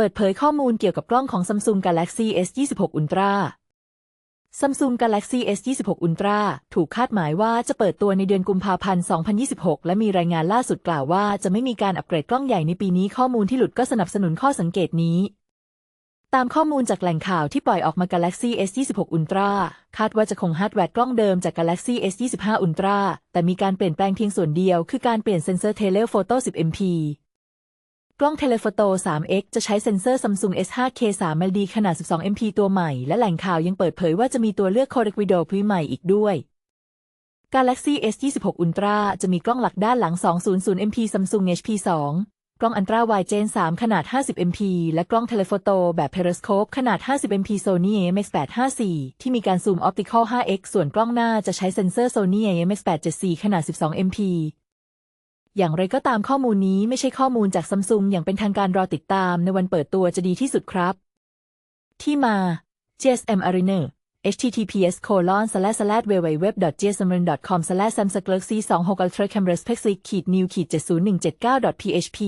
เปิดเผยข้อมูลเกี่ยวกับกล้องของ Samsung Galaxy S26 Ultra Samsung Galaxy S26 Ultra ถูกคาดหมายว่าจะเปิดตัวในเดือนกุมภาพันธ์ 2026 และมีรายงานล่าสุดกล่าวว่าจะไม่มีการอัปเกรดกล้องใหญ่ในปีนี้ข้อมูลที่หลุดก็สนับสนุนข้อสังเกตนี้ตามข้อมูลจากแหล่งข่าวที่ปล่อยออกมา Galaxy S26 Ultra คาดว่าจะคงฮาร์ดแวร์กล้องเดิมจาก Galaxy S25 Ultra แต่มีการเปลี่ยนแปลงเพียงส่วนเดียว คือการเปลี่ยนเซ็นเซอร์ Telephoto 10MP กล้อง Telephoto 3x จะใช้เซ็นเซอร์ Samsung S5K 3 LD ขนาด 12MP ตัวใหม่ และแหล่งข่าวยังเปิดเผยว่าจะมีตัวเลือก Codec Video พรีใหม่อีกด้วย Galaxy S26 Ultra จะมีกล้องหลักด้านหลัง 200MP Samsung HP2 กล้อง Ultra Wide Gen 3 ขนาด 50MP และกล้อง Telephoto แบบ Periscope ขนาด 50MP Sony IMX854 ที่มีการซูม Optical 5x ส่วนกล้องหน้าจะใช้เซ็นเซอร์ Sony IMX874 ขนาด 12MP อย่างไรก็ตามข้อมูลนี้ไม่ใช่ข้อมูลจากซัมซุงอย่างเป็นทางการรอติดตามในวันเปิดตัวจะดีที่สุดครับ ที่มา GSM Arena https colon slash slash www gsmrin com slash samsung galaxy 26 ultra camera spec ขีด new ขีด70179 php